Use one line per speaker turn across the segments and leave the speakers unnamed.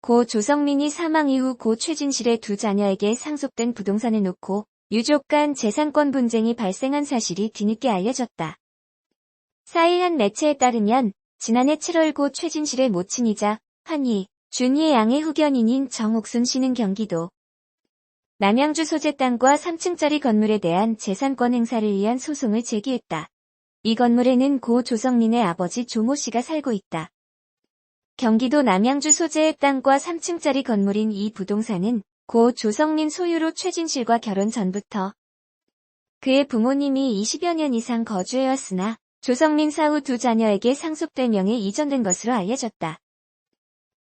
고 조성민이 사망 이후 고 최진실의 두 자녀에게 상속된 부동산을 놓고 유족 간 재산권 분쟁이 발생한 사실이 뒤늦게 알려졌다. 사일 한 매체에 따르면 지난해 7월 고 최진실의 모친이자 한희, 준희의 양의 후견인인 정옥순 씨는 경기도 남양주 소재 땅과 3층짜리 건물에 대한 재산권 행사를 위한 소송을 제기했다. 이 건물에는 고 조성민의 아버지 조모 씨가 살고 있다. 경기도 남양주 소재의 땅과 3층짜리 건물인 이 부동산은 고 조성민 소유로 최진실과 결혼 전부터 그의 부모님이 20여 년 이상 거주해왔으나 조성민 사후 두 자녀에게 상속된 명에 이전된 것으로 알려졌다.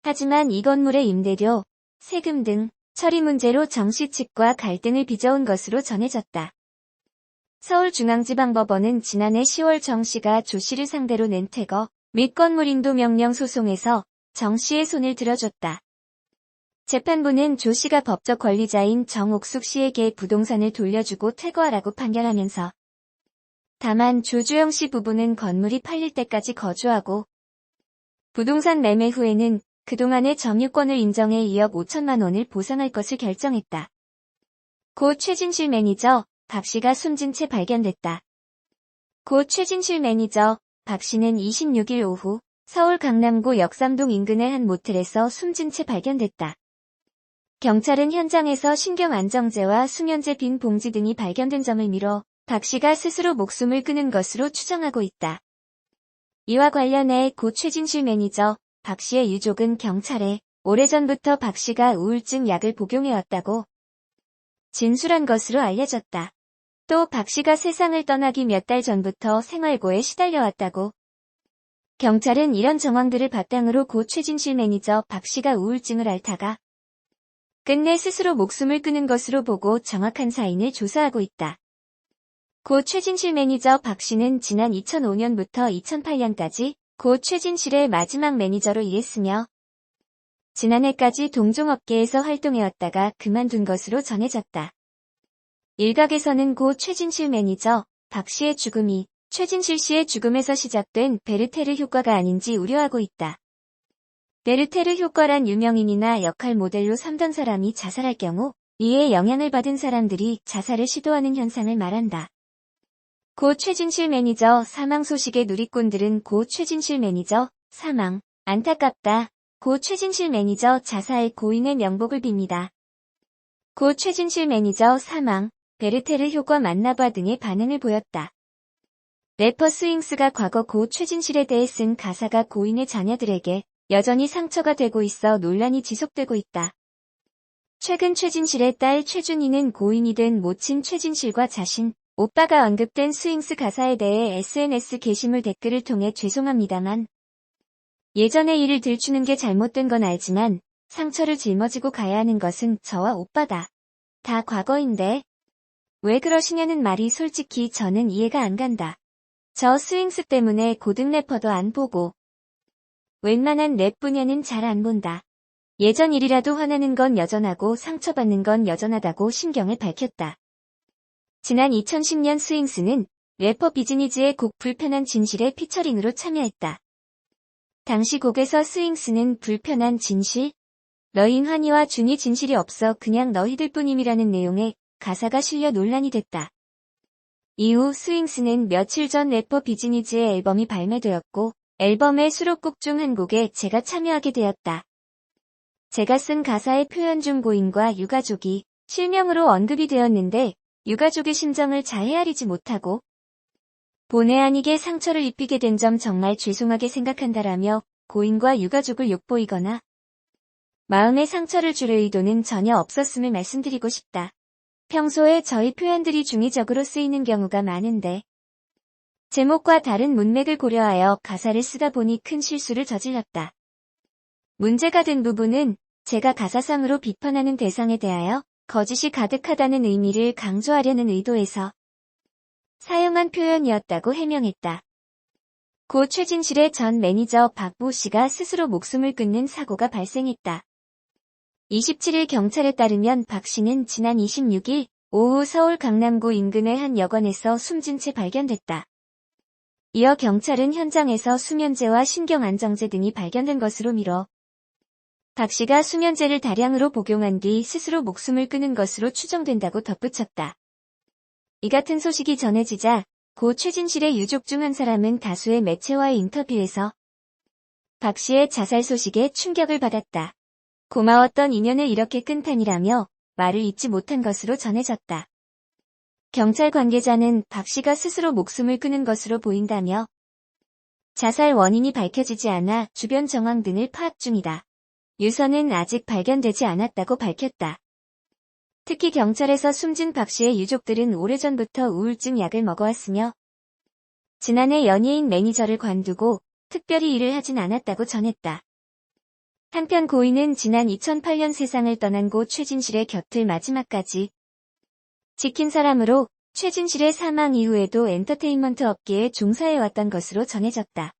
하지만 이 건물의 임대료, 세금 등 처리 문제로 정씨 측과 갈등을 빚어온 것으로 전해졌다. 서울중앙지방법원은 지난해 10월 정 씨가 조 씨를 상대로 낸 퇴거 및 건물 인도 명령 소송에서 정 씨의 손을 들어줬다. 재판부는 조 씨가 법적 권리자인 정옥숙 씨에게 부동산을 돌려주고 퇴거하라고 판결하면서 다만 조주영 씨 부부는 건물이 팔릴 때까지 거주하고 부동산 매매 후에는 그동안의 점유권을 인정해 2억 5천만 원을 보상할 것을 결정했다. 고 최진실 매니저 박 씨가 숨진 채 발견됐다. 고 최진실 매니저 박 씨는 26일 오후 서울 강남구 역삼동 인근의 한 모텔에서 숨진 채 발견됐다. 경찰은 현장에서 신경안정제와 수면제 빈 봉지 등이 발견된 점을 미뤄 박 씨가 스스로 목숨을 끊은 것으로 추정하고 있다. 이와 관련해 고 최진실 매니저 박 씨의 유족은 경찰에 오래전부터 박 씨가 우울증 약을 복용해왔다고 진술한 것으로 알려졌다. 또 박 씨가 세상을 떠나기 몇 달 전부터 생활고에 시달려왔다고. 경찰은 이런 정황들을 바탕으로 고 최진실 매니저 박 씨가 우울증을 앓다가 끝내 스스로 목숨을 끊은 것으로 보고 정확한 사인을 조사하고 있다. 고 최진실 매니저 박 씨는 지난 2005년부터 2008년까지 고 최진실의 마지막 매니저로 일했으며 지난해까지 동종업계에서 활동해왔다가 그만둔 것으로 전해졌다. 일각에서는 고 최진실 매니저 박 씨의 죽음이 최진실 씨의 죽음에서 시작된 베르테르 효과가 아닌지 우려하고 있다. 베르테르 효과란 유명인이나 역할 모델로 삼던 사람이 자살할 경우 이에 영향을 받은 사람들이 자살을 시도하는 현상을 말한다. 고 최진실 매니저 사망 소식의 누리꾼들은 고 최진실 매니저 사망 안타깝다. 고 최진실 매니저 자살 고인의 명복을 빕니다. 고 최진실 매니저 사망 베르테르 효과 만나봐 등의 반응을 보였다. 래퍼 스윙스가 과거 고 최진실에 대해 쓴 가사가 고인의 자녀들에게 여전히 상처가 되고 있어 논란이 지속되고 있다. 최근 최진실의 딸 최준희는 고인이 된 모친 최진실과 자신, 오빠가 언급된 스윙스 가사에 대해 SNS 게시물 댓글을 통해 죄송합니다만 예전의 일을 들추는 게 잘못된 건 알지만 상처를 짊어지고 가야 하는 것은 저와 오빠다. 다 과거인데 왜 그러시냐는 말이 솔직히 저는 이해가 안 간다. 저 스윙스 때문에 고등 래퍼도 안 보고 웬만한 랩 분야는 잘 안 본다. 예전 일이라도 화나는 건 여전하고 상처받는 건 여전하다고 신경을 밝혔다. 지난 2010년 스윙스는 래퍼 비즈니즈의 곡 불편한 진실에 피처링으로 참여했다. 당시 곡에서 스윙스는 불편한 진실? 너인 환희와 준이 진실이 없어 그냥 너희들 뿐임이라는 내용의 가사가 실려 논란이 됐다. 이후 스윙스는 며칠 전 래퍼 비즈니즈의 앨범이 발매되었고 앨범의 수록곡 중 한 곡에 제가 참여하게 되었다. 제가 쓴 가사의 표현 중 고인과 유가족이 실명으로 언급이 되었는데 유가족의 심정을 잘 헤아리지 못하고 본의 아니게 상처를 입히게 된 점 정말 죄송하게 생각한다라며 고인과 유가족을 욕보이거나 마음의 상처를 줄 의도는 전혀 없었음을 말씀드리고 싶다. 평소에 저희 표현들이 중의적으로 쓰이는 경우가 많은데 제목과 다른 문맥을 고려하여 가사를 쓰다 보니 큰 실수를 저질렀다. 문제가 된 부분은 제가 가사상으로 비판하는 대상에 대하여 거짓이 가득하다는 의미를 강조하려는 의도에서 사용한 표현이었다고 해명했다. 고 최진실의 전 매니저 박보 씨가 스스로 목숨을 끊는 사고가 발생했다. 27일 경찰에 따르면 박 씨는 지난 26일 오후 서울 강남구 인근의 한 여관에서 숨진 채 발견됐다. 이어 경찰은 현장에서 수면제와 신경안정제 등이 발견된 것으로 미뤄 박 씨가 수면제를 다량으로 복용한 뒤 스스로 목숨을 끊은 것으로 추정된다고 덧붙였다. 이 같은 소식이 전해지자 고 최진실의 유족 중 한 사람은 다수의 매체와의 인터뷰에서 박 씨의 자살 소식에 충격을 받았다. 고마웠던 인연을 이렇게 끊다니라며 말을 잇지 못한 것으로 전해졌다. 경찰 관계자는 박 씨가 스스로 목숨을 끊은 것으로 보인다며 자살 원인이 밝혀지지 않아 주변 정황 등을 파악 중이다. 유서는 아직 발견되지 않았다고 밝혔다. 특히 경찰에서 숨진 박 씨의 유족들은 오래전부터 우울증 약을 먹어왔으며 지난해 연예인 매니저를 관두고 특별히 일을 하진 않았다고 전했다. 한편 고인은 지난 2008년 세상을 떠난 고 최진실의 곁을 마지막까지 지킨 사람으로 최진실의 사망 이후에도 엔터테인먼트 업계에 종사해왔던 것으로 전해졌다.